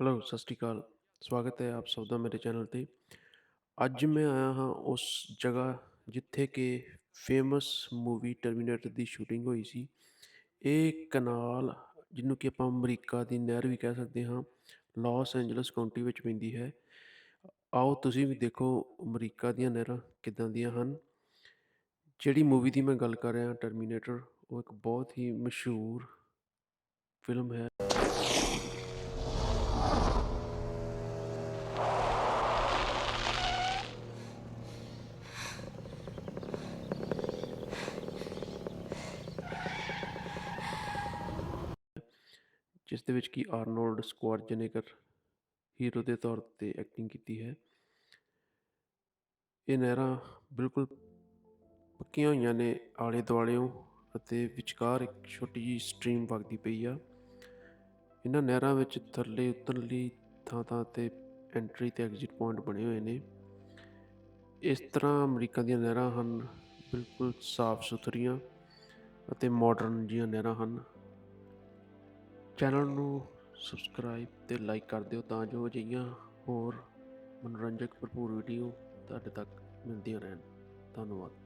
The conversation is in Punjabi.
ਹੈਲੋ ਸਤਿ ਸ਼੍ਰੀ ਅਕਾਲ। ਸਵਾਗਤ ਹੈ ਆਪ ਸਭ ਦਾ ਮੇਰੇ ਚੈਨਲ ਤੇ। ਅੱਜ ਮੈਂ ਆਇਆ ਹਾਂ ਉਸ ਜਗ੍ਹਾ ਜਿੱਥੇ ਕਿ ਫੇਮਸ ਮੂਵੀ ਟਰਮੀਨੇਟਰ ਦੀ ਸ਼ੂਟਿੰਗ ਹੋਈ ਸੀ। ਇਹ ਕਨਾਲ ਜਿਹਨੂੰ ਕਿ ਆਪਾਂ ਅਮਰੀਕਾ ਦੀ ਨਹਿਰ ਵੀ ਕਹਿ ਸਕਦੇ ਹਾਂ ਲਾਸ ਐਂਜਲਸ ਕਾਉਂਟੀ ਵਿੱਚ ਪੈਂਦੀ ਹੈ। ਆਓ ਤੁਸੀਂ ਵੀ ਦੇਖੋ ਅਮਰੀਕਾ ਦੀਆਂ ਨਹਿਰਾਂ ਕਿੱਦਾਂ ਦੀਆਂ ਹਨ। ਜਿਹੜੀ ਮੂਵੀ ਦੀ ਮੈਂ ਗੱਲ ਕਰ ਰਿਹਾ ਟਰਮੀਨੇਟਰ ਉਹ ਇੱਕ ਬਹੁਤ ਹੀ ਮਸ਼ਹੂਰ ਫਿਲਮ ਹੈ। ਜਿਸ ਦੇ ਵਿੱਚ ਕਿ ਆਰਨੋਲਡ ਸਕੁਆਰਜਨੇਗਰ ਹੀਰੋ ਦੇ ਤੌਰ ਤੇ ਐਕਟਿੰਗ ਕੀਤੀ ਹੈ। ਇਹ ਨਹਿਰਾਂ ਬਿਲਕੁਲ ਪੱਕੀਆਂ ਹੋਈਆਂ ਨੇ ਆਲੇ ਦੁਆਲਿਓਂ ਅਤੇ ਵਿਚਕਾਰ ਇੱਕ ਛੋਟੀ ਜਿਹੀ ਸਟਰੀਮ ਵਗਦੀ ਪਈ ਆ। ਇਹਨਾਂ ਨਹਿਰਾਂ ਵਿੱਚ ਥੱਲੇ ਉਤਰਨ ਲਈ ਥਾਂ ਥਾਂ ਤੇ ਐਂਟਰੀ ਤੇ ਐਗਜ਼ਿਟ ਪੁਆਇੰਟ ਬਣੇ ਹੋਏ ਨੇ। ਇਸ ਤਰ੍ਹਾਂ ਅਮਰੀਕਾ ਦੀਆਂ ਨਹਿਰਾਂ ਹਨ, ਬਿਲਕੁਲ ਸਾਫ਼ ਸੁਥਰੀਆਂ ਅਤੇ ਮਾਡਰਨ ਜੀਆਂ ਨਹਿਰਾਂ ਹਨ। ਚੈਨਲ ਨੂੰ ਸਬਸਕ੍ਰਾਈਬ ਤੇ ਲਾਈਕ ਕਰ ਦਿਓ ਤਾਂ ਜੋ ਅਜਿਹੀਆਂ ਹੋਰ ਮਨੋਰੰਜਕ ਭਰਪੂਰ ਵੀਡੀਓ ਤੁਹਾਡੇ ਤੱਕ ਮਿਲਦੀਆਂ ਰਹਿਣ। ਧੰਨਵਾਦ।